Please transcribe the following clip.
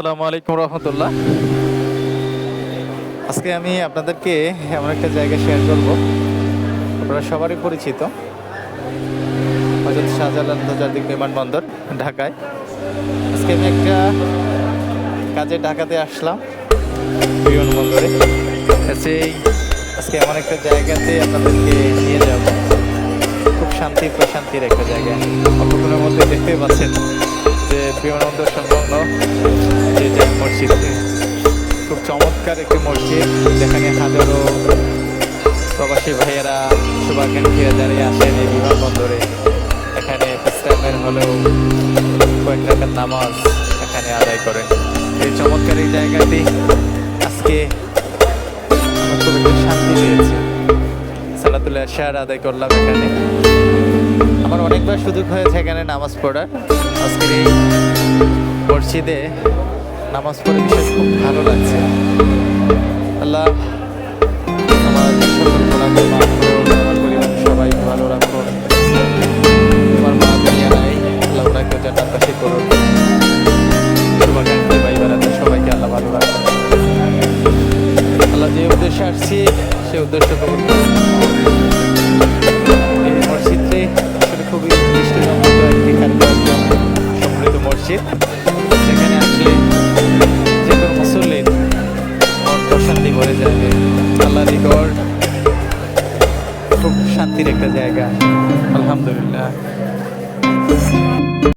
আসসালামু আলাইকুম রহমতুল্লাহ। আজকে আমি আপনাদেরকে এমন একটা জায়গা শেয়ার করব। আপনারা সবারই পরিচিত। হজরত শাহজালাল আন্তর্জাতিক বিমানবন্দর, ঢাকায়। আজকে আমি একটা কাজে ঢাকাতে আসলাম, বিমানবন্দরে। সেই আজকে এমন একটা জায়গাতে আপনাদেরকে নিয়ে যাব। খুব শান্তি প্রশান্তির একটা জায়গা। অল্পক্ষণের মধ্যে দেখতে পাচ্ছেন। বিমানবন্দর সংলগ্ন যে যে মসজিদ খুব চমৎকার একটি মসজিদ যেখানে হাজারো প্রবাসী ভাইয়েরা শুভাকাঙ্ক্ষীরা দাঁড়িয়ে আসেন এই বিমানবন্দরে এখানে ইসলামের হলেও কয়েক টাকার নামাজ এখানে আদায় করেন এই চমৎকার এই জায়গাটি আজকে খুব একটু শান্তি পেয়েছে সালাতুল্লাহ শাহ আদায় করলাম এখানে। সুযোগ হয়েছে এখানে নামাজ পড়ার। আজকের এই মসজিদে নামাজ পড়ে বিশেষ খুব ভালো লাগছে। আল্লাহ সবাই ভালো সবাইকে আল্লাহ ভালো আল্লাহ যে আসছি, সে উদ্দেশ্য কবুল মসজিদ সেখানে আসলে যে কোনো মুসল্লির শান্তি ভরে যাবে। খুব শান্তির একটা জায়গা। আলহামদুলিল্লাহ।